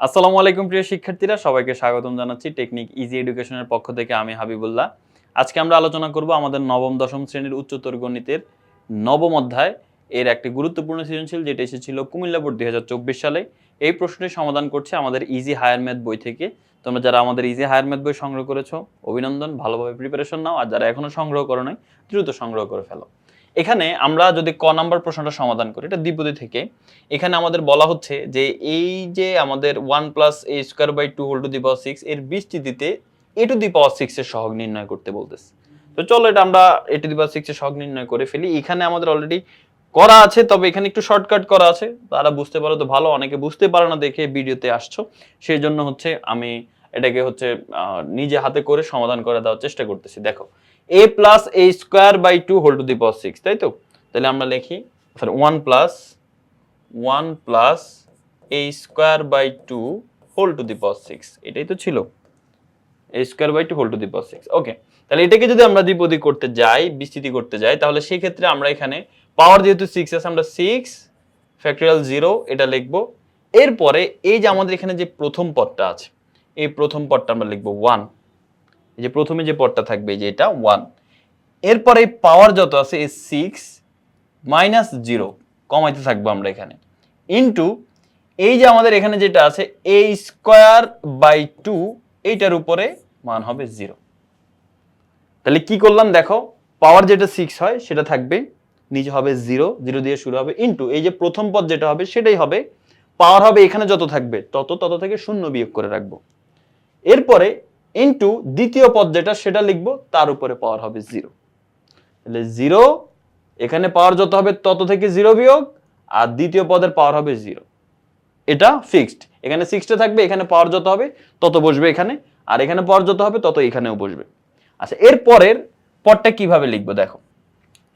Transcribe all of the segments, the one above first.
আসসালামু আলাইকুম প্রিয় শিক্ষার্থীরা, সবাইকে স্বাগতম জানাচ্ছি টেকনিক ইজি এডুকেশনের পক্ষ থেকে আমি হাবিবুল্লাহ। আজকে আমরা আলোচনা করব আমাদের নবম, দশম শ্রেণির উচ্চতর গণিতের নবম অধ্যায়। এর একটি গুরুত্বপূর্ণ সৃজনশীল যেটা এসেছিল কুমিল্লা বোর্ড দুই হাজার চব্বিশ সালে। এই প্রশ্নটির সমাধান করছে আমাদের ইজি হায়ার ম্যাথ বই থেকে। তোমরা যারা আমাদের ইজি হায়ার ম্যাথ বই সংগ্রহ করেছ, অভিনন্দন, ভালোভাবে প্রিপারেশন নাও। আর যারা এখনও সংগ্রহ করো নাই, দ্রুত সংগ্রহ করে ফেলো। এখানে আমরা যদি ক নাম্বার প্রশ্নটা সমাধান করি, এটা দ্বিপদী থেকে। এখানে আমাদের বলা হচ্ছে যে এই যে আমাদের one plus a square by two whole to the power six এর বিস্তৃতিতে এ টু দি পাওয়ার সিক্স এর সহগ নির্ণয় করতে বলতেছে। তো চলো এটা আমরা এ টু দি পাওয়ার সিক্স এর সহগ নির্ণয় করে ফেলি। এখানে আমাদের অলরেডি করা আছে, তবে এখানে একটু শর্টকাট করা আছে। তারা বুঝতে পারো তো ভালো, অনেকে বুঝতে পারে না দেখে ভিডিওতে আসছো। সেই জন্য হচ্ছে আমি এটাকে হচ্ছে নিজে হাতে করে সমাধান করে দেওয়ার চেষ্টা করতেছি। দেখো a plus a square by two whole to the power six তাই তো? তাহলে আমরা লিখি one plus one plus a square by two whole to the power six এটাই তো ছিল। A square by two whole to the power six okay তাহলে এটাকে যদি আমরা দ্বিপদী করতে যাই, বিস্তৃতি করতে যাই, তাহলে সেই ক্ষেত্রে আমরা এখানে পাওয়ার যেহেতু সিক্স আছে, আমরা সিক্স ফ্যাক্টরিয়াল জিরো এটা লিখব। এরপরে এই যে আমাদের এখানে যে প্রথম পদটা আছে, এই প্রথম পদটা আমরা লিখব ওয়ান এই যে প্রথমে যে পদটা থাকবে যে এটা ওয়ান এরপরে পাওয়ার যত আছে, এই সিক্স মাইনাস জিরো কমাইতে থাকব আমরা এখানে। ইন্টু এই যে আমাদের এখানে যেটা আছে এ স্কোয়ার বাই টু এইটার উপরে মান হবে জিরো তাহলে কি করলাম দেখো পাওয়ার যেটা সিক্স হয়, সেটা থাকবে, নিচে হবে জিরো জিরো দিয়ে শুরু হবে ইন্টু এই যে প্রথম পদ যেটা হবে, সেটাই হবে পাওয়ার হবে এখানে যত থাকবে, তত তত থেকে শূন্য বিয়োগ করে রাখব। এরপরে ইন্টু দ্বিতীয় পদ যেটা, সেটা লিখব, তার উপরে পাওয়ার হবে জিরো তাহলে জিরো এখানে পাওয়ার যত হবে তত থেকে জিরো বিয়োগ, আর দ্বিতীয় পদের পাওয়ার হবে জিরো এটা ফিক্সড এখানে সিক্সটে থাকবে, এখানে পাওয়ার যত হবে, তত বসবে এখানে, আর এখানে পাওয়ার যত হবে, তত এখানেও বসবে। আচ্ছা এর পরের পদটা কীভাবে লিখব, দেখো।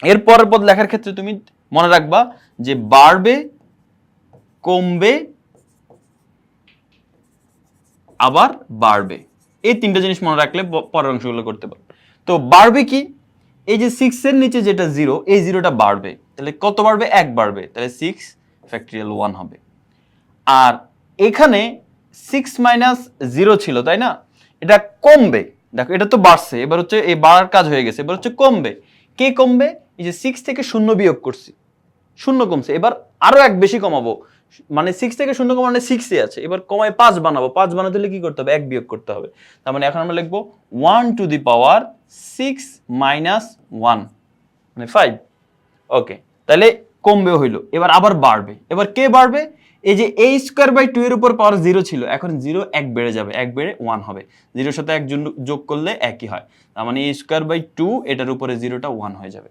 এর পরের পদ লেখার ক্ষেত্রে তুমি মনে রাখবা যে বাড়বে, কমবে, আবার বাড়বে। এই তিনটা জিনিস মনে রাখলে পরের অংশগুলো করতে পারবে তো বাড়বে কি? এই যে সিক্স এর নিচে যেটা জিরো এই জিরোটা বাড়বে। তাহলে কত বাড়বে? এক বাড়বে। তাহলে সিক্স ফ্যাক্টরিয়াল ওয়ান হবে। আর এখানে সিক্স মাইনাস জিরো ছিল, তাই না? এটা কমবে। দেখো, এটা তো বাড়ছে। এবার হচ্ছে এই বাড়ার কাজ হয়ে গেছে। এবার হচ্ছে কমবে। কে কমবে? এই যে সিক্স থেকে শূন্য বিয়োগ করছি। শূন্য কমছে। এবার আরও এক বেশি কমাবো। মানে সিক্স থেকে শূন্য কমানো সিক্সে আছে। এবার কমায় পাঁচ বানাবো। পাঁচ বানাতে হলে কি করতে হবে? এক বিয়োগ করতে হবে। তার মানে এখন আমরা লিখব one to the power six minus one মানে ফাইভ ওকে তাহলে কমবে হইল। এবার আবার বাড়বে। এবার কে বাড়বে? এই যে এই স্কোয়ার বাই টু এর উপর পাওয়ার জিরো ছিল। এখন জিরো এক বেড়ে যাবে। এক বেড়ে ওয়ান হবে। জিরোর সাথে এক যোগ করলে একই হয়। তার মানে এই স্কোয়ার বাই টু এটার উপরে জিরোটা ওয়ান হয়ে যাবে।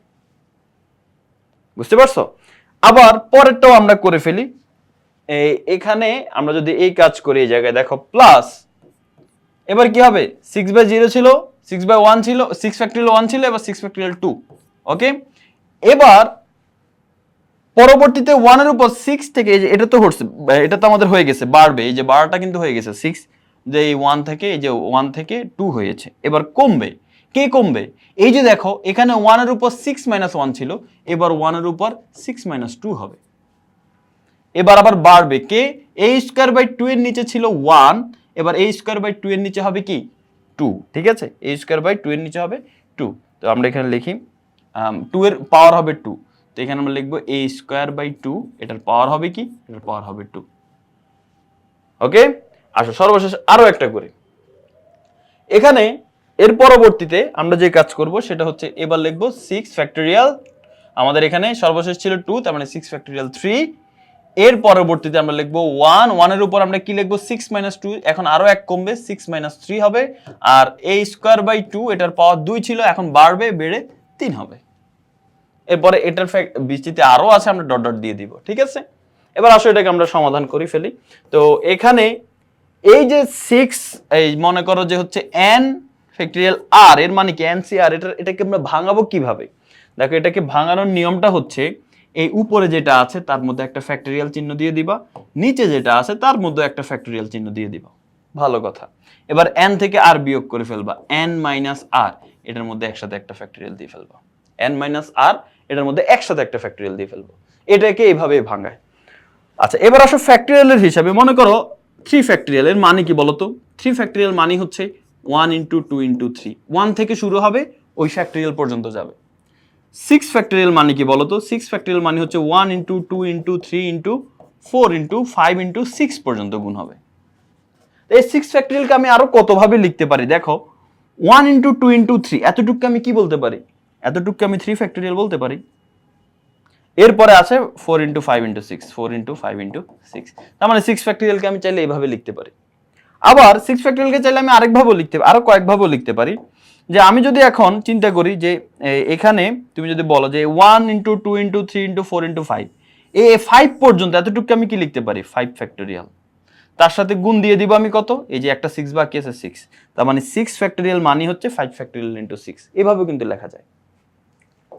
বুঝতে পারছ? আবার পরেরটাও আমরা করে ফেলি। এখানে আমরা যদি এই কাজ করি এই জায়গায়, দেখো প্লাস এবার কি হবে? সিক্স বাই জিরো ছিল সিক্স বাই ওয়ান ছিল সিক্স ফ্যাক্টরিয়াল ওয়ান ছিল, এবার সিক্স ফ্যাক্টরিয়াল টু ওকে এবার পরবর্তীতে ওয়ানের উপর সিক্স থেকে এটা তো হচ্ছে, এটা তো আমাদের হয়ে গেছে, বাড়বে, এই যে বারোটা কিন্তু হয়ে গেছে সিক্স যে এই ওয়ান থেকে, এই যে ওয়ান থেকে টু হয়েছে, এবার কমবে, কে কমবে? এই যে দেখো, এখানে ওয়ানের উপর সিক্স মাইনাস ওয়ান ছিল, এবার ওয়ানের উপর সিক্স মাইনাস টু হবে। এবার আবার বাড়বে কে? এ স্কোয়ার বাই টু এর নিচে ছিল ওয়ান এবার এ স্কোয়ার বাই টু এর নিচে হবে কি? টু ঠিক আছে? এ স্কোয়ার বাই টু এর নিচে হবে টু তো আমরা এখানে লিখি টু এর পাওয়ার হবে টু তো এখানে আমরা লিখব এ স্কোয়ার বাই টু এটার পাওয়ার হবে কি? এটার পাওয়ার হবে টু ওকে আসো, সর্বশেষ আরও একটা করি। এখানে এর পরবর্তীতে আমরা যে কাজ করব, সেটা হচ্ছে এবার লিখব সিক্স ফ্যাক্টরিয়াল আমাদের এখানে সর্বশেষ ছিল টু তার মানে সিক্স ফ্যাক্টরিয়াল থ্রি এর পরবর্তীতে আমরা লিখব ওয়ান ওয়ানের উপর আমরা কি লিখব? সিক্স মাইনাস টু এখন আরও এক কমবে সিক্স মাইনাস থ্রি হবে, আর এ স্কোয়ার বাই টু এটার পাওয়ার দুই ছিল, এখন বাড়বে, বেড়ে তিন হবে। এরপরে এটার ফ্যাক্ট বৃষ্টিতে আরও আছে, আমরা ডট ডট দিয়ে দিব, ঠিক আছে? এবার আসো, এটাকে আমরা সমাধান করি ফেলি। তো এখানে এই যে সিক্স এই মনে করো যে হচ্ছে এন ফ্যাক্টরিয়াল আর এর মানে কি? এন সি আর এটা এটাকে আমরা ভাঙাবো কীভাবে? দেখো, এটাকে ভাঙানোর নিয়মটা হচ্ছে এই উপরে যেটা আছে, তার মধ্যে একটা ফ্যাক্টরিয়াল চিহ্ন দিয়ে দিবা। নিচে যেটা আছে, তার মধ্যে একটা ফ্যাক্টরিয়াল চিহ্ন দিয়ে দিবা। ভালো কথা। এবার এন থেকে আর বিয়োগ করে ফেলবা। এন মাইনাস আর এটার মধ্যে একসাথে একটা ফ্যাক্টরিয়াল দিয়ে ফেলবা। এন মাইনাস আর এটার মধ্যে একসাথে একটা ফ্যাক্টরিয়াল দিয়ে ফেলব। এটাকে এইভাবে ভাঙায়। আচ্ছা এবার আসো ফ্যাক্টরিয়ালের হিসাবে। মনে করো থ্রি ফ্যাক্টরিয়াল এর মানে কি বলতো? থ্রি ফ্যাক্টরিয়াল মানে হচ্ছে one into two into three one থেকে শুরু হবে, ওই ফ্যাক্টরিয়াল পর্যন্ত যাবে। সিক্স ফ্যাক্টরিয়াল মানে কি বলতো? সিক্স ফ্যাক্টরিয়াল মানে হচ্ছে one into two into three into four into five into six পর্যন্ত গুণ হবে। এই সিক্স ফ্যাক্টরিয়ালকে আমি আরও কতভাবে লিখতে পারি? দেখো one into two into three এতটুকু আমি কি বলতে পারি? এতটুকু আমি থ্রি ফ্যাক্টরিয়াল বলতে পারি। এরপরে আছে four into five into six four into five into six তার মানে সিক্স ফ্যাক্টরিয়ালকে আমি চাইলে এইভাবে লিখতে পারি। আবার সিক্স ফ্যাক্টরিয়ালকে চাইলে আমি আরেকভাবেও লিখতে আরও কয়েকভাবেও লিখতে পারি। যে আমি যদি এখন চিন্তা করি যে এখানে তুমি যদি বলো যে one into two into three into four into five এ ফাইভ পর্যন্ত এতটুকু আমি কি লিখতে পারি? ফাইভ ফ্যাক্টোরিয়াল তার সাথে গুণ দিয়ে দিব আমি কত? এই যে একটা সিক্স বাকি আছে সিক্স তার মানে সিক্স ফ্যাক্টোরিয়াল মানে হচ্ছে ফাইভ ফ্যাক্টোরিয়াল ইন্টু সিক্স এভাবেও কিন্তু লেখা যায়।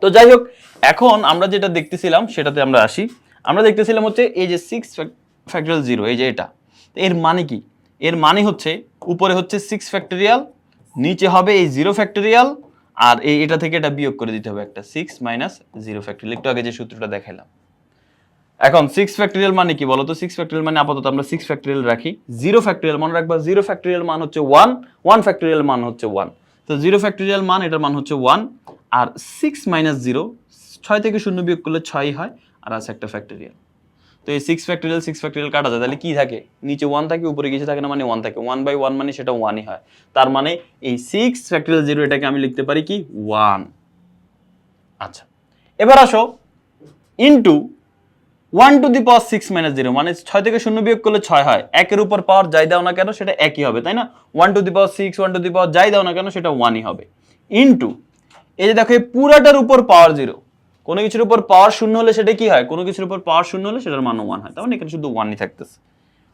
তো যাই হোক, এখন আমরা যেটা দেখতেছিলাম সেটাতে আমরা আসি। আমরা দেখতেছিলাম হচ্ছে এই যে সিক্স ফ্যাক্টোরিয়াল জিরো এই যে এটা। এর মানে কি? এর মানে হচ্ছে উপরে হচ্ছে সিক্স ফ্যাক্টোরিয়াল নিচে হবে এই জিরো ফ্যাক্টোরিয়াল আর এই এটা থেকে এটা বিয়োগ করে দিতে হবে একটা সিক্স মাইনাস জিরো ফ্যাক্টোরিয়াল একটু আগে যে সূত্রটা দেখাইলাম। এখন সিক্স ফ্যাক্টোরিয়াল মানে কি বলতো? সিক্স ফ্যাক্টোরিয়াল মানে আপাতত আমরা সিক্স ফ্যাক্টোরিয়াল রাখি। জিরো ফ্যাক্টোরিয়াল মনে রাখবা জিরো ফ্যাক্টোরিয়াল মান হচ্ছে ওয়ান ওয়ান ফ্যাক্টোরিয়াল মান হচ্ছে ওয়ান তো জিরো ফ্যাক্টোরিয়াল মান, এটার মান হচ্ছে ওয়ান আর সিক্স মাইনাস জিরো ছয় থেকে শূন্য বিয়োগ করলে ছয়ই হয়, আর আছে একটা ফ্যাক্টোরিয়াল তো এই সিক্স ফ্যাক্টোরিয়াল সিক্স ফ্যাক্টোরিয়াল কাটা যায়, তাহলে কি থাকে? নিচে ওয়ান থাকে, উপরে কিছু থাকে না মানে ওয়ান থাকে। ওয়ান বাই ওয়ান মানে সেটা ওয়ানই হয়। তার মানে এই সিক্স ফ্যাক্টোরিয়াল জিরো এটাকে আমি লিখতে পারি কি? ওয়ান আচ্ছা এবার আসো into one to the power six minus zero মানে ছয় থেকে শূন্য বিয়োগ করলে ছয় হয়। একের উপর পাওয়ার যাই দাও না কেন, সেটা একই হবে, তাই না? One to the power six one to the power যাই দাও না কেন, সেটা ওয়ানই হবে। ইন্টু এই যে দেখো, এই পুরাটার উপর পাওয়ার জিরো কোনো কিছুর উপর পাওয়ার শূন্য হলে সেটা কি হয়? কোনো কিছুর উপর পাওয়ার শূন্য হলে সেটার মান ওয়ান হয়। তার মানে এখানে শুধু ওয়ানই থাকতেছে।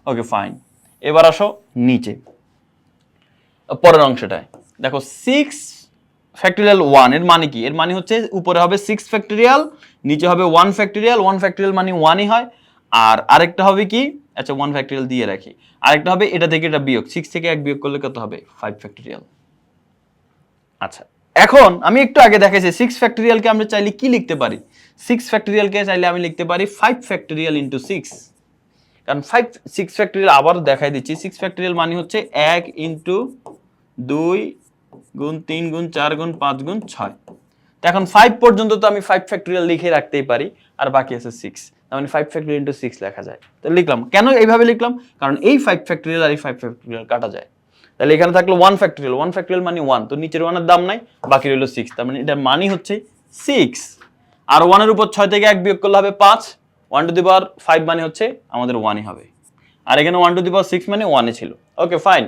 ওকে ফাইন এবার আসো নিচে। পরের অংশটায়। দেখো সিক্স ফ্যাক্টোরিয়াল ওয়ানের মানে কি? এর মানে হচ্ছে উপরে হবে সিক্স ফ্যাক্টোরিয়াল নিচে হবে ওয়ান ফ্যাক্টোরিয়াল ওয়ান ফ্যাক্টোরিয়াল মানে ওয়ানই হয়। আর আরেকটা হবে কি? আচ্ছা ওয়ান ফ্যাক্টোরিয়াল দিয়ে রাখি। আরেকটা হবে এটা থেকে এটা বিয়োগ। সিক্স থেকে এক বিয়োগ করলে কত হবে? ফাইভ ফ্যাক্টোরিয়াল আচ্ছা এখন আমি একটু আগে দেখাইছি সিক্স ফ্যাক্টোরিয়ালকে আমরা চাইলে কি লিখতে পারি? সিক্স ফ্যাক্টোরিয়ালকে চাইলে আমি লিখতে পারি ফাইভ ফ্যাক্টোরিয়াল ইন্টু সিক্স কারণ ফাইভ সিক্স ফ্যাক্টোরিয়াল আবার দেখাই দিচ্ছি। সিক্স ফ্যাক্টোরিয়াল মানে হচ্ছে এক ইন্টু দুই গুণ তিন গুণ চার গুণ পাঁচ গুণ ছয়। তো এখন ফাইভ পর্যন্ত তো আমি ফাইভ ফ্যাক্টোরিয়াল লিখে রাখতেই পারি, আর বাকি আছে সিক্স মানে ফাইভ ফ্যাক্টোরিয়াল ইন্টু সিক্স লেখা যায়। তো লিখলাম। কেন এইভাবে লিখলাম? কারণ এই ফাইভ ফ্যাক্টোরিয়াল আর এই ফাইভ ফ্যাক্টোরিয়াল কাটা যায়। তাহলে এখানে থাকল ওয়ান ফ্যাক্টোরিয়াল ওয়ান ফ্যাক্টোরিয়াল মানে ওয়ান তো নিচের ওয়ানের দাম নাই বাকি রইল সিক্স তার মানে এটার মানই হচ্ছে সিক্স আর ওয়ানের উপর ছয় থেকে এক বিয়োগ করলে হবে পাঁচ one to the power five মানে হচ্ছে আমাদের ওয়ানই হবে। আর এখানে one to the power six মানে ওয়ানে ছিল। ওকে ফাইন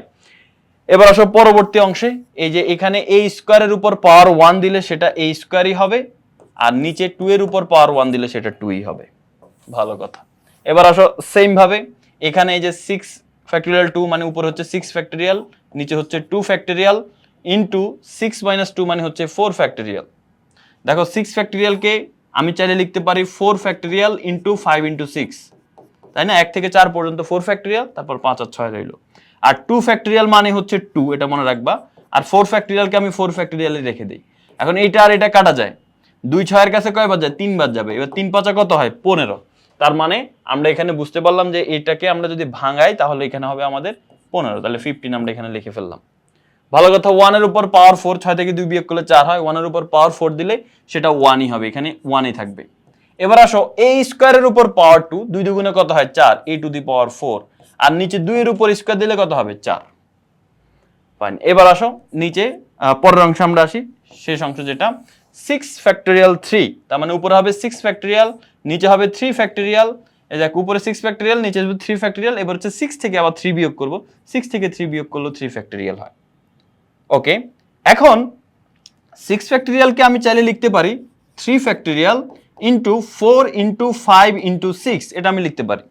এবার আসো পরবর্তী অংশে, এই যে এখানে এই স্কোয়ারের উপর পাওয়ার ওয়ান দিলে সেটা এই স্কোয়ারই হবে, আর নিচে টু এর উপর পাওয়ার ওয়ান দিলে সেটা টুই হবে। ভালো কথা। এবার আসো সেম ভাবে, এখানে এই যে সিক্স ফ্যাক্টোরিয়াল টু মানে উপর হচ্ছে সিক্স ফ্যাক্টোরিয়াল নিচে হচ্ছে two factorial into six minus two মানে হচ্ছে ফোর ফ্যাক্টোরিয়াল দেখো সিক্স ফ্যাক্টোরিয়ালকে আমি চাইলে লিখতে পারি four factorial into five into six তাই না? এক থেকে চার পর্যন্ত ফোর ফ্যাক্টোরিয়াল তারপর পাঁচ আর ছয় রইল। আর টু ফ্যাক্টোরিয়াল মানে হচ্ছে টু এটা মনে রাখবা। আর ফোর ফ্যাক্টোরিয়ালকে আমি ফোর ফ্যাক্টোরিয়ালে রেখে দিই। এখন এইটা আর এটা কাটা যায়। দুই ছয়ের কাছে কয়বার যায় তিনবার যাবে। এবার তিন পাঁচা কত হয়? পনেরো। তার মানে আমরা এখানে বুঝতে পারলাম যে এটাকে আমরা যদি ভাঙাই, তাহলে এখানে হবে আমাদের পনেরো, তাহলে ফিফটিন আমরা এখানে লিখে ফেললাম। ভালো কথা ওয়ানের উপর পাওয়ার ফোর ছয় থেকে দুই বিয়োগ করলে চার হয় ওয়ানের উপর পাওয়ার ফোর দিলে সেটা ওয়ানই হবে, এখানে ওয়ানই থাকবে। এবার আসো এই স্কোয়ারের উপর পাওয়ার টু দুই দুগুণে কত হয়? চার এ টু দি পাওয়ার ফোর আর নিচে দুইয়ের উপর স্কোয়ার দিলে কত হবে? চার। ফাইন এবার আসো, নিচে পরের অংশ আমরা আসি। শেষ অংশ যেটা সিক্স ফ্যাক্টোরিয়াল থ্রি তার মানে উপরে হবে সিক্স ফ্যাক্টোরিয়াল নিচে হবে থ্রি ফ্যাক্টোরিয়াল এই দেখ, উপরে সিক্স ফ্যাক্টোরিয়াল নিচে হবে থ্রি ফ্যাক্টোরিয়াল এবার হচ্ছে সিক্স থেকে আবার থ্রি বিয়োগ করব। সিক্স থেকে থ্রি বিয়োগ করলেও থ্রি ফ্যাক্টোরিয়াল হয়। ওকে এখন সিক্স ফ্যাক্টোরিয়ালকে আমি চাইলে লিখতে পারি three factorial into four into five into six এটা আমি লিখতে পারি।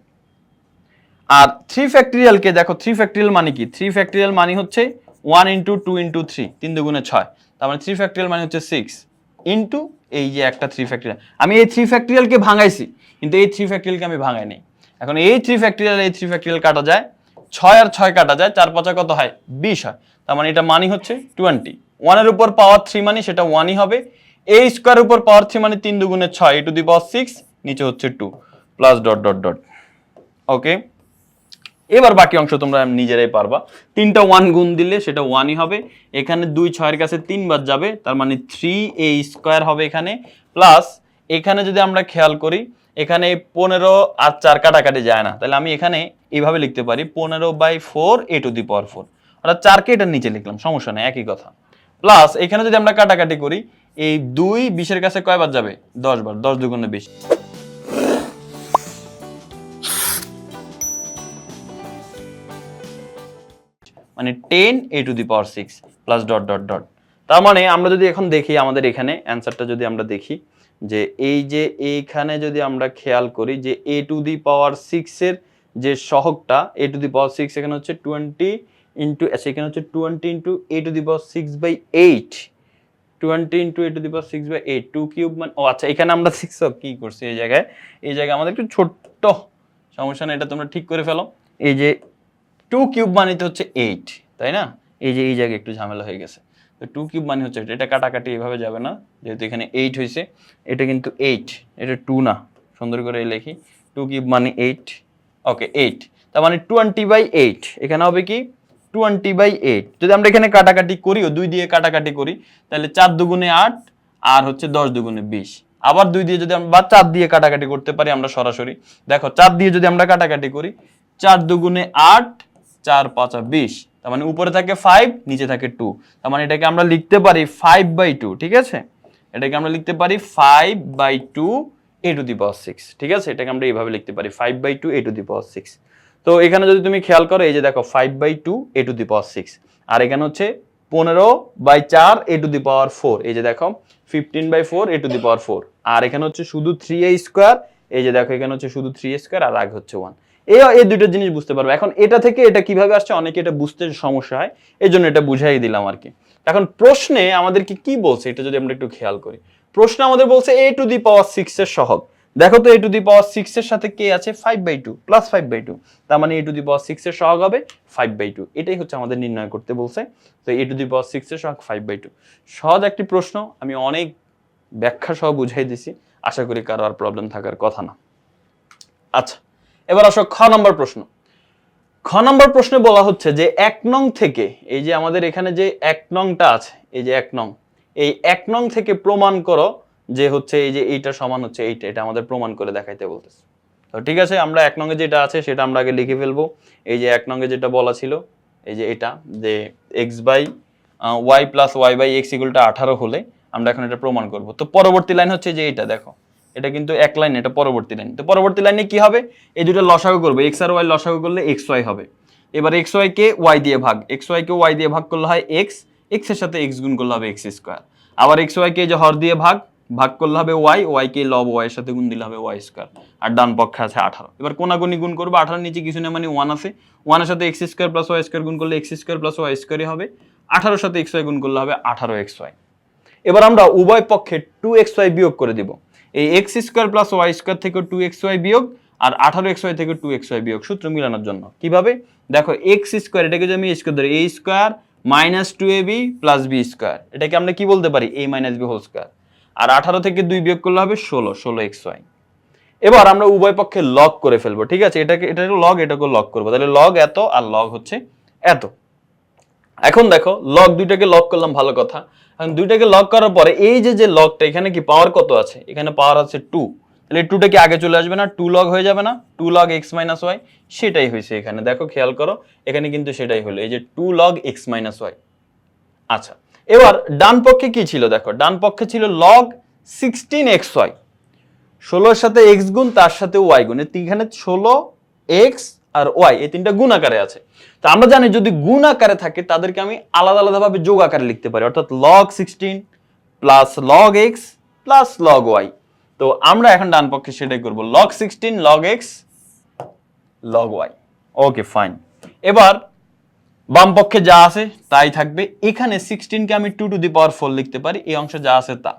আর থ্রি ফ্যাক্টোরিয়ালকে দেখো থ্রি ফ্যাক্টোরিয়াল মানে কি? থ্রি ফ্যাক্টোরিয়াল মানে হচ্ছে one into two into three তিন দুগুণে ছয়। তার মানে থ্রি ফ্যাক্টোরিয়াল মানে হচ্ছে সিক্স ইন্টু এই যে একটা থ্রি ফ্যাক্টোরিয়াল আমি এই থ্রি ফ্যাক্টোরিয়ালকে ভাঙাইছি। কিন্তু এই থ্রি ফ্যাক্টোরিয়ালকে আমি ভাঙাইনি। এখন এই থ্রি ফ্যাক্টোরিয়াল এই থ্রি ফ্যাক্টোরিয়াল কাটা যায়, ছয় আর ছয় কাটা যায়, চার পাঁচা কত হয়? বিশ হয়। তার মানে এটা মানি হচ্ছে টোয়েন্টি ওয়ানের উপর পাওয়ার থ্রি মানে সেটা ওয়ানই হবে। এই স্কোয়ার উপর পাওয়ার থ্রি মানে তিন দুগুণে ছয় টু দি পাওয়ার সিক্স নিচে হচ্ছে two plus dot dot dot okay এবার বাকি অংশ তোমরা নিজেরাই পারবা। তিনটা ওয়ান গুণ দিলে সেটা ওয়ানই হবে। এখানে দুই ছয়ের কাছে তিনবার যাবে, তার মানে থ্রি এ স্কোয়ার হবে এখানে। প্লাস এখানে যদি আমরা খেয়াল করি এখানে পনেরো আর চার কাটাকাটি যায় না। তাহলে আমি এখানে এইভাবে লিখতে পারি, পনেরো by four, a to the power four. অর্থাৎ চারকে এটার নিচে লিখলাম, সমস্যা নেই, একই কথা। প্লাস এখানে যদি আমরা কাটাকাটি করি, এই দুই বিশের কাছে কয়বার যাবে? দশ বার দশ দুগুণে বিশ। মানে ten, a to the power six plus dot dot dot তার মানে আমরা যদি এখন দেখি, আমাদের এখানে অ্যান্সারটা যদি আমরা দেখি যে এই যে এইখানে যদি আমরা খেয়াল করি যে এ টু দি পাওয়ার সিক্সের যে সহগটা, এ টু দি পাওয়ার সিক্স এখানে হচ্ছে টোয়েন্টি ইন্টু এখানে হচ্ছে twenty into a to the power six by eight twenty into a to the power six by eight two cube মানে ও আচ্ছা এখানে আমরা সিক্স কি করছি এই জায়গায়? এই জায়গায় আমাদের একটু ছোট্ট সমস্যা না এটা তোমরা ঠিক করে ফেলো। এই যে টু কিউব মানে তো হচ্ছে এইট তাই না? এই যে এই জায়গায় একটু ঝামেলা হয়ে গেছে। টু কিউব মানে হচ্ছে এটা। কাটাকাটি এভাবে যাবে না, যেহেতু এখানে এইট হয়েছে। এটা কিন্তু এইট এটা টু না। সুন্দর করে লিখি। টু কিউব মানে এইট ওকে এইট তার মানে টোয়েন্টি বাই এইট এখানে হবে কি? টোয়েন্টি বাই এইট যদি আমরা এখানে কাটাকাটি করিও দুই দিয়ে কাটাকাটি করি, তাহলে চার দুগুণে আট, আর হচ্ছে দশ দুগুণে বিশ। আবার দুই দিয়ে যদি আমরা, বা চার দিয়ে কাটাকাটি করতে পারি আমরা সরাসরি। দেখো, চার দিয়ে যদি আমরা কাটাকাটি করি, চার দুগুণে আট, চার পাঁচা বিশ। তার মানে উপরে থাকে ফাইভ নিচে থাকে টু তার মানে এটাকে আমরা লিখতে পারি ফাইভ বাই টু ঠিক আছে? এটাকে আমরা লিখতে পারি five by two a to the power six ঠিক আছে? এটাকে আমরা এইভাবে লিখতে পারি five by two a to the power six তো এখানে যদি তুমি খেয়াল করো, এই যে দেখো five by two a to the power six আর এখানে হচ্ছে পনেরো বাই চার এ টু দি পাওয়ার ফোর এই যে দেখো fifteen by four a to the power four আর এখানে হচ্ছে শুধু থ্রি এ স্কোয়ার এই যে দেখো এখানে হচ্ছে শুধু থ্রি এ স্কোয়ার আর আগে হচ্ছে ওয়ান এই এই দুটো জিনিস বুঝতে পারবে। এখন এটা থেকে এটা কীভাবে আসছে, অনেকে এটা বুঝতে সমস্যা হয় এই জন্য এটা বুঝাই দিলাম আর কি। এখন প্রশ্নে আমাদেরকে কি বলছে, এটা যদি আমরা একটু খেয়াল করি। প্রশ্ন আমাদের বলছে এ টু দি পাওয়ার সিক্স এর সহগ। দেখো তো এ টু দি পাওয়ার সিক্স এর সাথে কে আছে? Five by two, plus five by two. তার মানে এ টু দি পাওয়ার সিক্স এর সহগ হবে ফাইভ বাই টু। এটাই হচ্ছে আমাদের নির্ণয় করতে বলছে। তো এ টু দি পাওয়ার সিক্স এর সহগ ফাইভ বাই টু। সহজ একটি প্রশ্ন, আমি অনেক ব্যাখ্যা সহ বুঝাই দিছি। আশা করি কারও আর প্রবলেম থাকার কথা না। আচ্ছা এবার আসো খ নম্বর প্রশ্ন। খ নম্বর প্রশ্নে বলা হচ্ছে যে এক নং থেকে, এই যে আমাদের এখানে যে এক নংটা আছে, এই যে এক নং, এই এক নং থেকে প্রমাণ করো যে হচ্ছে এই যে এইটা সমান হচ্ছে এইটা, এটা আমাদের প্রমাণ করে দেখাইতে বলতেছে। তো ঠিক আছে, আমরা এক নঙ্গে যেটা আছে সেটা আমরা আগে লিখে ফেলব। এই যে এক নঙ্গে যেটা বলা ছিল, এই যে এটা, যে x by y plus y by x ইকুয়ালটা আঠারো হলে আমরা এখন এটা প্রমাণ করব। তো পরবর্তী লাইন হচ্ছে যে এটা দেখো। এটা কিন্তু এক লাইন, এটা পরবর্তী লাইন। তো পরবর্তী লাইনে কি হবে? এই দুটো লসাগু করবে। এক্স আর ওয়াই লসাগু করলে এক্স ওয়াই হবে। এবার এক্স ওয়াই কে ওয়াই দিয়ে ভাগ। এক্স ওয়াই কে ওয়াই দিয়ে ভাগ করলে হয় এক্স এক্সের সাথে এক্স গুণ করলে হবে এক্স স্কোয়ার আবার এক্স ওয়াই কে যে হর দিয়ে ভাগ ভাগ করলে হবে ওয়াই ওয়াই কে লব ওয়াই এর সাথে গুণ দিলে হবে ওয়াই স্কোয়ার আর ডান পক্ষে আছে আঠারো। এবার কোনাগুনি গুণ করব। আঠারোর নিচে কিছু না মানে ওয়ান আছে। ওয়ানের সাথে x square plus y square গুণ করলে এক্স স্কোয়ার প্লাস ওয়াই স্কোয়ারই হবে। আঠারোর সাথে এক্স ওয়াই গুণ করলে হবে আঠারো এক্স ওয়াই এবার আমরা উভয় পক্ষে টু এক্স ওয়াই বিয়োগ করে দিব। এই x square plus y square থেকে টু এক্স ওয়াই বিয়োগ আর আঠারো এক্স ওয়াই থেকে টু এক্স ওয়াই বিয়োগ সূত্র মিলানোর জন্য। কীভাবে? দেখো এক্স স্কোয়ার, এটাকে যদি আমি স্কোয়ার ধরি a square minus two a b plus b square, এটাকে আমরা কি বলতে পারি? A minus b whole square আর আঠারো থেকে দুই বিয়োগ করলে হবে ষোলো ষোলো এক্স ওয়াই এবার আমরা উভয় পক্ষে লগ করে ফেলব, ঠিক আছে? এটাকে এটাকে লগ এটাকে লগ করব। তাহলে লগ এত আর লগ হচ্ছে এত। এখন দেখো লগ দুইটাকে লগ করলাম, ভালো কথা। এখন দুইটাকে লক করার পরে এই যে যে লগটা এখানে কি পাওয়ার কত আছে? এখানে পাওয়ার আছে টু তাহলে টুটা কি আগে চলে আসবে না টু লগ হয়ে যাবে না two log x minus y সেটাই হয়েছে এখানে। দেখো, খেয়াল করো, এখানে কিন্তু সেটাই হলো। এই যে two log x minus y আচ্ছা এবার ডান পক্ষে কি ছিল? দেখো, ডান পক্ষে ছিল লগ সিক্সটিন এক্স ওয়াই ষোলোর সাথে এক্স গুণ, তার সাথে ওয়াই গুণ। এখানে ষোলো এক্স আর ওয়াই, এই তিনটা গুণ আকারে আছে। তো আমরা জানি যদি গুণ আকারে থাকে, তাদেরকে আমি আলাদা আলাদাভাবে যোগ আকারে লিখতে পারি, অর্থাৎ log sixteen plus log x plus log y তো আমরা এখন ডান পক্ষে সেটাই করব log sixteen log x log y okay fine এবার বাম পক্ষে যা আছে, তাই থাকবে। এখানে সিক্সটিনকে আমি two to the power four লিখতে পারি, এই অংশে যা আছে তা।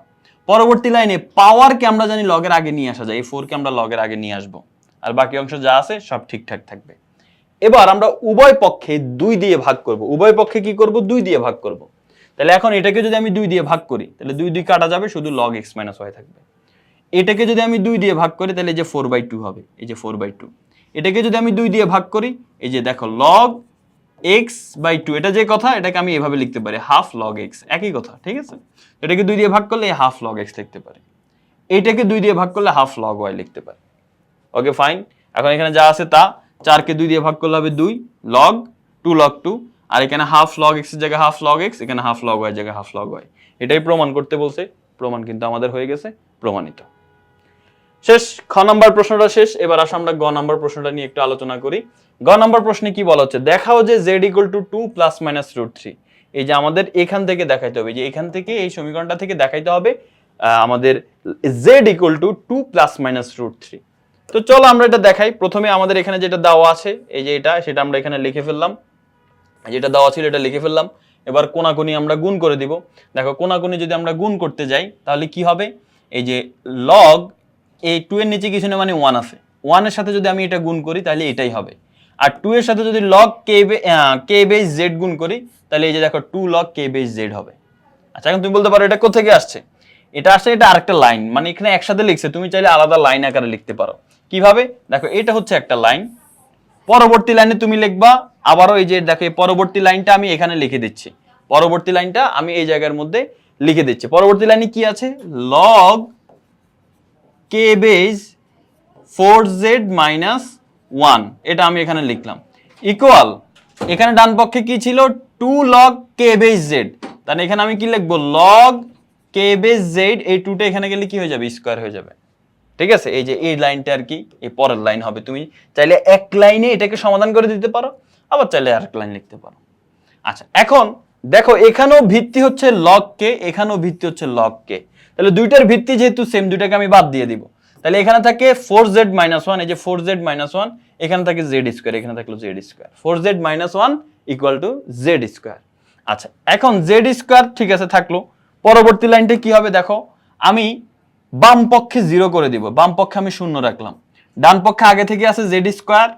পরবর্তী লাইনে পাওয়ারকে আমরা জানি লগের আগে নিয়ে আসা যায়, এই ফোরকে আমরা লগের আগে নিয়ে আসব। আর বাকি অংশ যা আছে সব ঠিকঠাক থাকবে। এবার আমরা উভয় পক্ষে দুই দিয়ে ভাগ করব। উভয় পক্ষে কি করব? দুই দিয়ে ভাগ করব। তাহলে এখন এটাকে যদি আমি দুই দিয়ে ভাগ করি, তাহলে দুই দুই কাটা যাবে, শুধু লগ এক্স মাইনাস ওয়াই থাকবে। এটাকে যদি আমি দুই দিয়ে ভাগ করি, তাহলে এই যে ফোর বাই টু হবে, এই যে ফোর বাই টু এটাকে যদি আমি দুই দিয়ে ভাগ করি, এই যে দেখো লগ এক্স বাই টু এটা যে কথা, এটাকে আমি এভাবে লিখতে পারি হাফ লগ এক্স একই কথা, ঠিক আছে? এটাকে দুই দিয়ে ভাগ করলে হাফ লগ এক্স লিখতে পারি। এইটাকে দুই দিয়ে ভাগ করলে হাফ লগ ওয়াই লিখতে পারি। ওকে ফাইন এখন এখানে যা আছে তা, চারকে দুই দিয়ে ভাগ করলে হবে দুই লগ টু লগ টু আর এখানে হাফ লগ এক্সের জায়গায় হাফ লগ এক্স এখানে হাফ লগ ওয়াই জায়গায় হাফ লগ ওয়াই এটাই প্রমাণ করতে বলছে। প্রমাণ কিন্তু আমাদের হয়ে গেছে, প্রমাণিত। শেষ, খ নাম্বার প্রশ্নটা শেষ। এবার আসো আমরা গ নাম্বার প্রশ্নটা নিয়ে একটু আলোচনা করি। গ নাম্বার প্রশ্নে কি বলা হচ্ছে? দেখাও যে z equal to two plus minus root three এই যে আমাদের এখান থেকে দেখাইতে হবে, যে এখান থেকে এই সমীকরণটা থেকে দেখাইতে হবে আমাদের z equal to two plus minus root three তো চলো আমরা এটা দেখাই। প্রথমে আমাদের এখানে যেটা দেওয়া আছে, এই যে এটা, সেটা আমরা এখানে লিখে ফেললাম। যেটা দেওয়া ছিল এটা লিখে ফেললাম। এবার কোনাকুনি আমরা গুণ করে দিব। দেখো, কোনাকুনি যদি আমরা গুণ করতে যাই, তাহলে কি হবে? এই যে লগ এই টু এর নিচে কিছু না মানে ওয়ান আছে। ওয়ানের সাথে যদি আমি এটা গুণ করি, তাহলে এটাই হবে। আর টু এর সাথে যদি লগ কে বে কে বেস জেড গুণ করি, তাহলে এই যে দেখো টু লগ কে বেস জেড হবে। আচ্ছা এখন তুমি বলতে পারো এটা কোথেকে আসছে? এটা আসছে এটা আরেকটা লাইন মানে এখানে একসাথে লিখছে। তুমি চাইলে আলাদা লাইন আকারে লিখতে পারো। কীভাবে? দেখো, এটা হচ্ছে একটা লাইন পরবর্তী লাইনে তুমি লিখবা, আবারও এই যে, দেখো, এই পরবর্তী লাইনটা আমি এখানে লিখে দিচ্ছি। পরবর্তী লাইনটা আমি এই জায়গার মধ্যে লিখে দিচ্ছি। পরবর্তী লাইনে কি আছে? লগ কে base four z minus one এটা আমি এখানে লিখলাম। ইকুয়াল এখানে ডান পক্ষে কি ছিল? টু লগ কে বেজ জেড তাহলে এখানে আমি কি লিখব? লগ কে বেজ জেড এই টুটা এখানে গেলে কি হয়ে যাবে? স্কোয়ার হয়ে যাবে। ঠিক আছে? এই যে এই লাইনটা আর কি, এই পরের লাইন হবে তুমি। চাইলে এক লাইনে এটাকে সমাধান করে দিতে পারো, আবার চাইলে আরেক লাইন লিখতে পারো। আচ্ছা এখন দেখো, এখানেও ভিত্তি হচ্ছে লগ কে এখানেও ভিত্তি হচ্ছে লগ কে তাহলে দুইটার ভিত্তি যেহেতু সেম দুইটাকে আমি বাদ দিয়ে দিব। তাহলে এখানে থাকে ফোর জেড মাইনাস ওয়ান এই যে ফোর জেড মাইনাস ওয়ান এখানে থাকে জেড স্কোয়ার এখানে থাকল z square four z minus one equal to z square আচ্ছা এখন জেড স্কোয়ার ঠিক আছে, থাকল। পরবর্তী লাইনটা কি হবে দেখো? আমি বাম পক্ষে জিরো করে দিব। বাম পক্ষে আমি শূন্য রাখলাম। ডান পক্ষে আগে থেকে আছে জেড স্কোয়ার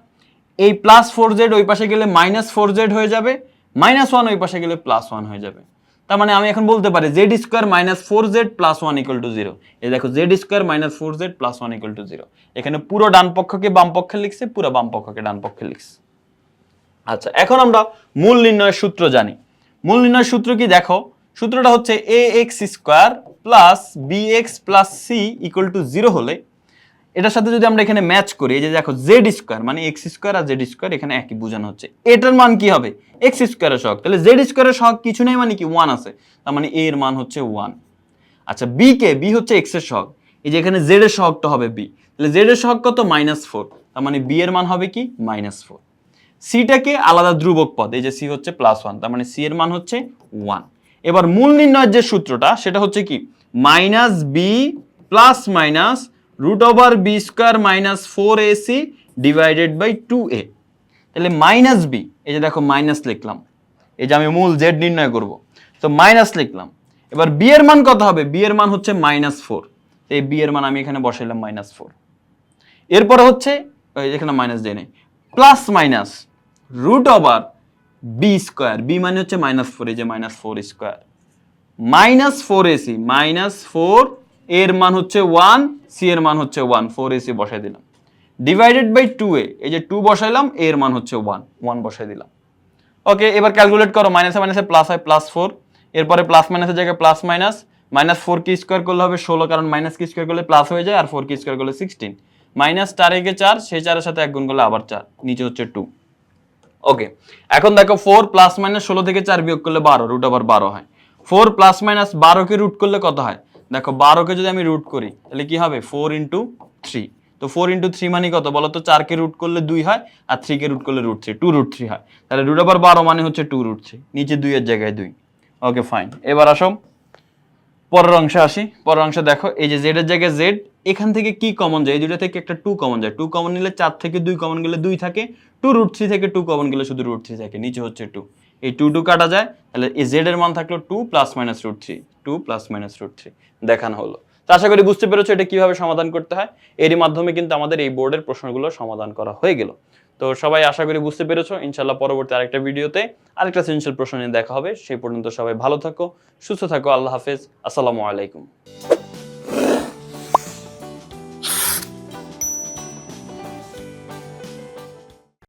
এই প্লাস ফোর জেড ওই পাশে গেলে মাইনাস ফোর জেড হয়ে যাবে। মাইনাস ওয়ান ওই পাশে গেলে প্লাস ওয়ান হয়ে যাবে। তার মানে আমি এখন বলতে পারি Z square minus four Z plus one equal to zero এই দেখো Z square minus four Z plus one equal to zero এখানে পুরো ডান পক্ষকে বাম পক্ষে লিখছে, পুরো বাম পক্ষকে ডান পক্ষে লিখছে। আচ্ছা এখন আমরা মূল নির্ণয়ের সূত্র জানি। মূল নির্ণয়ের সূত্র কি? দেখো সূত্রটা হচ্ছে A X square plus B X plus C equal to zero হলে, এটার সাথে যদি আমরা এখানে ম্যাচ করি, এই যে দেখো জেড স্কোয়ার মানে এক্স স্কোয়ার আর জেড স্কোয়ার এখানে একই বোঝানো হচ্ছে। এটার মান কি হবে? এক্স স্কোয়ারের সহগ। তাহলে জেড স্কোয়ারের সহগ কিছু নেই মানে কি? ওয়ান আছে। তার মানে এ এর মান হচ্ছে ওয়ান আচ্ছা বি কে? বি হচ্ছে এক্সের সহগ। এই যে এখানে জেড এর সহগটা হবে বি তাহলে জেড এর সহগ কত? মাইনাস ফোর তার মানে বি এর মান হবে কি? মাইনাস ফোর সিটাকে আলাদা ধ্রুবক পদ। এই যে সি হচ্ছে প্লাস ওয়ান তার মানে সি এর মান হচ্ছে ওয়ান এবার মূল নির্ণয়ের যে সূত্রটা, সেটা হচ্ছে কি? Minus B plus minus root over B square minus four A C divided by two A তাহলে মাইনাস বি এই যে দেখো মাইনাস লিখলাম। এই যে আমি মূল জেড নির্ণয় করব। তো মাইনাস লিখলাম। এবার বি এর মান কত হবে? বি এর মান হচ্ছে মাইনাস ফোর এই বি এর মান আমি এখানে বসাইলাম মাইনাস ফোর এরপরে হচ্ছে এখানে মাইনাস দিয়ে নেই। Plus minus root over B square B মানে হচ্ছে মাইনাস ফোর এই যে minus four square minus four AC minus four এর মান হচ্ছে ওয়ান সি এর মান হচ্ছে ওয়ান ফোর এসি বসাই দিলাম। ডিভাইডেড বাই টু এ এই যে টু বসাইলাম এর মান হচ্ছে ওয়ান ওয়ান বসাই দিলাম। ওকে এবার ক্যালকুলেট করো মাইনাসে মাইনাসে প্লাস হয় প্লাস ফোর এরপরে প্লাস মাইনাসের জায়গায় প্লাস মাইনাস মাইনাস ফোর কি স্কোয়ার করলে হবে ষোলো, কারণ মাইনাস কি স্কোয়ার করলে প্লাস হয়ে যায়, আর ফোর কি স্কোয়ার করলে সিক্সটিন মাইনাস চার একে চার সেই চারের সাথে এক গুণ করলে আবার চার, নিচে হচ্ছে টু ওকে এখন দেখো ফোর প্লাস মাইনাস ষোলো থেকে চার বিয়োগ করলে বারো রুট আবার বারো হয়। ফোর প্লাস মাইনাস বারোকে রুট করলে কত হয়? দেখো, বারোকে যদি আমি রুট করি, তাহলে কি হবে? ফোর ইন্টু থ্রি তো ফোর ইন্টু থ্রি মানে কত? বলো তো, চারকে রুট করলে দুই হয়, আর থ্রিকে রুট করলে root three two root three হয়। তাহলে রুট আবার বারো মানে হচ্ছে টু রুট থ্রি নিচে দুইয়ের জায়গায় দুই। ওকে ফাইন এবার আসো। পরের অংশে আসি। পরের অংশে দেখো, এই যে জেড এর জায়গায় জেড এখান থেকে কি কমন যায়? এই দুটো থেকে একটা টু কমন যায়। টু কমন নিলে চার থেকে দুই কমন গেলে দুই থাকে। টু রুট থ্রি থেকে টু কমন গেলে শুধু রুট থ্রি থাকে। নিচে হচ্ছে টু এই টু টু কাটা যায়, তাহলে এই জেড এর মান থাকল two plus minus root three two plus minus root three দেখানো হলো। তো আশা করি বুঝতে পেরেছ এটা কীভাবে সমাধান করতে হয়। এরই মাধ্যমে কিন্তু আমাদের এই বোর্ডের প্রশ্নগুলো সমাধান করা হয়ে গেল। তো সবাই আশা করি বুঝতে পেরেছ। ইনশাল্লাহ পরবর্তী আরেকটা ভিডিওতে আরেকটা সৃজনশীল প্রশ্ন নিয়ে দেখা হবে। সেই পর্যন্ত সবাই ভালো থাকো, সুস্থ থাকো, আল্লাহ হাফেজ। আসসালামু আলাইকুম।